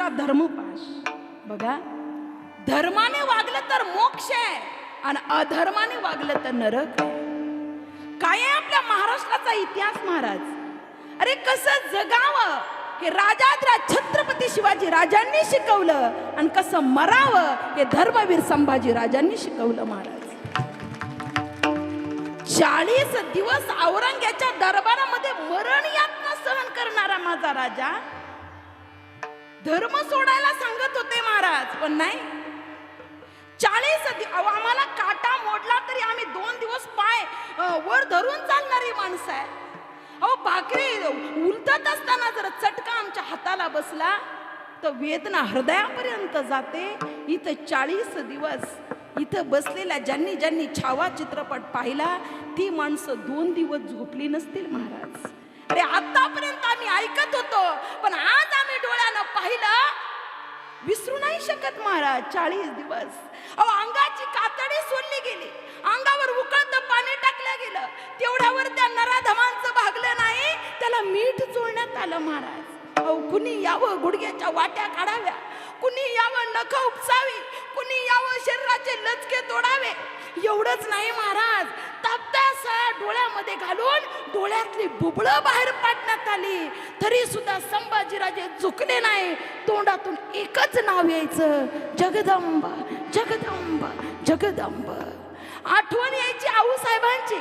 दुसरा धर्मोपाश. बघा धर्माने वागलं तर मोक्ष आहे आणि अधर्माने वागलं तर नरक आहे. काय आहे आपल्या महाराष्ट्राचा इतिहास महाराज? अरे कसं जगावं? हे राजाधिराज छत्रपती शिवाजी राजांनी शिकवलं आणि कसं मरावं? हे धर्मवीर संभाजी राजांनी शिकवलं महाराज. चाळीस दिवस औरंग्याच्या दरबारामध्ये मरण यातना सहन करणारा माझा राजा धर्म सोडायला सांगत होते महाराज पण नाही. चाळीस आम्हाला काटा मोडला तरी आम्ही दोन दिवस पाय वर धरून चालणारी माणसं आहे अहो भाकरी उलटत असताना जर चटका आमच्या हाताला बसला तर वेदना हृदयापर्यंत जाते. इथं चाळीस दिवस इथं बसलेल्या ज्यांनी ज्यांनी छावा चित्रपट पाहिला ती माणसं दोन दिवस झोपली नसतील महाराज. अरे आतापर्यंत आम्ही ऐकत होतो पण आज आम्ही डोळ्या विसरू शकत महाराज चाळीस दिवस. अहो अंगाची कातडी सोडली गेली. अंगावर उकळतं पाणी टाकलं गेलं. तेवढ्यावर त्या नराधमांचं भागलं नाही त्याला मीठ चोळण्यात आलं महाराज. अहो कुणी यावं गुडघ्याच्या वाट्या काढाव्या? कुणी यावं नख उपसावी? कुणी यावं शरीराचे लचके तोडावे? एवढंच नाही महाराज. तापत्या डोळ्यामध्ये घालून डोळ्यातली बुबळं बाहेर पाडण्यात आली. तरी सुद्धा संभाजीराजे झुकले नाही. तोंडातून एकच नाव यायचं जगदंब जगदंब जगदंब. आठवण यायची आऊ साहेबांची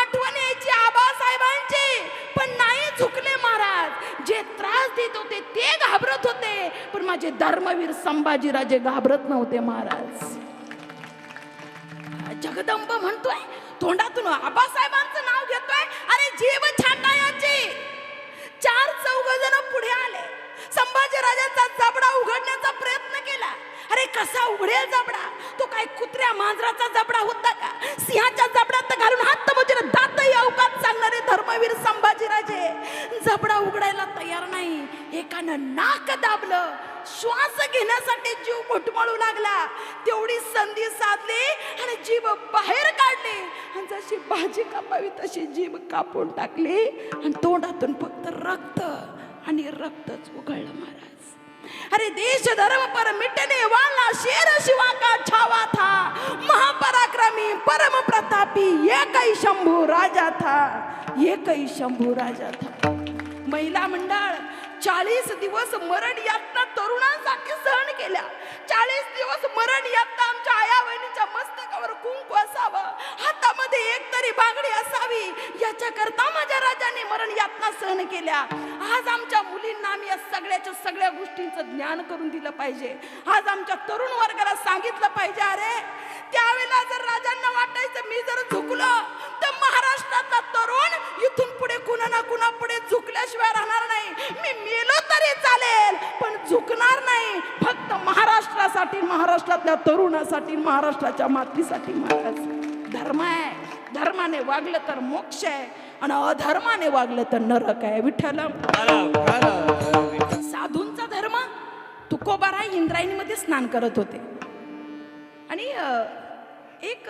आठवण यायची आबा साहेबांची. पण नाही झुकले महाराज. जे त्रास देत होते ते घाबरत होते. पण माझे धर्मवीर संभाजीराजे घाबरत नव्हते महाराज. जगदंब म्हणतोय तोंडातून आबासाहेबांचं नाव घेतोय. अरे जीव छाटायची चार चौघ जण पुढे आले. संभाजीराजांचा जबडा उघडण्याचा प्रयत्न केला. अरे कसा उघडेल जबडा? तो काय कुत्र्या मांजराचा जबडा होता का? सिंहाच्या जबड्यात घालून दाबलं. श्वास घेण्यासाठी जीव घुटमळू लागला. तेवढी संधी साधली आणि जीभ बाहेर काढली. आणि जशी भाजी कापावी तशी जीभ कापून टाकली आणि तोंडातून फक्त रक्त आणि रक्तच उघडलं महाराज. अरे देश धर्म पर मिटने वाला शेर शिवा का छावा था. महापराक्रमी परम प्रतापी एक शंभू राजा था. एक शंभू राजा था. महिला मंडळ चाळीस दिवस मरण यातना तरुणांसाठी सहन केल्या. चाळीस दिवस मरण यातना आमच्या आया बहिणीच्या मस्तकावर कुंकू असावं. हातामध्ये एक तरी बागडी असावी. याच्याकरता माझ्या राजाने मरण यातना सहन केल्या. आज आमच्या मुलींना आम्ही या सगळ्याच्या सगळ्या गोष्टींचं ज्ञान करून दिलं पाहिजे. आज आमच्या तरुण वर्गाला सांगितलं पाहिजे अरे त्यावेळेला जर राजांना वाटायचं मी जर झुकलो महाराष्ट्रासाठी महाराष्ट्रातल्या तरुणासाठी महाराष्ट्राच्या मातीसाठी महाराज. धर्म आहे. धर्माने वागलं तर मोक्ष आहे. आणि अधर्माने वागलं तर नरक आहे. विठ्ठल. साधूंचा धर्म तुकोबाराय इंद्रायणीमध्ये स्नान करत होते. आणि एक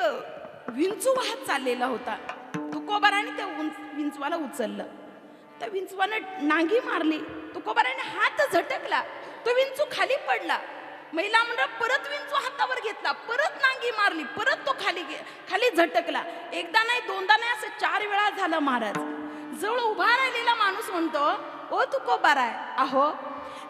विंचू वाहत चाललेला होता. तुकोबाराने त्या विंचवाला उचललं. त्या विंचवानं नांगी मारली. तुकोबाराने हात झटकला. तो विंचू खाली पडला. महिला मंडळ परत विंचू हातावर घेतला परत नांगी मारली परत तो खाली गे खाली झटकला. एकदा नाही दोनदा नाही असं चार वेळा झालं महाराज. जवळ उभा राहिलेला माणूस म्हणतो ओ तुकोबाराय अहो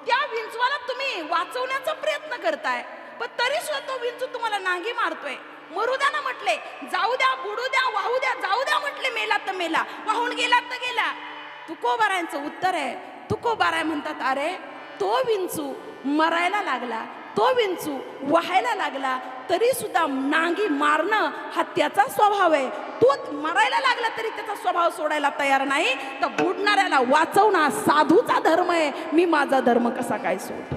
त्या विंचवाला तुम्ही वाचवण्याचा प्रयत्न करताय पण तरी सुद्धा तो विंचू तुम्हाला नांगी मारतोय. मरू द्या ना म्हटले जाऊ द्या बुडू द्या वाहू द्या जाऊ द्या म्हटले मेला तर मेला वाहून गेला तर गेला. तुकोबारायांचं उत्तर आहे? तुकोबाराय म्हणतात अरे तो विंचू मरायला लागला तो विंचू व्हायला लागला तरी सुद्धा नांगी मारणं हा त्याचा स्वभाव आहे. तो मरायला लागला तरी त्याचा स्वभाव सोडायला तयार नाही. तर बुडणाऱ्याला वाचवणं साधूचा धर्म आहे. मी माझा धर्म कसा काय सोड?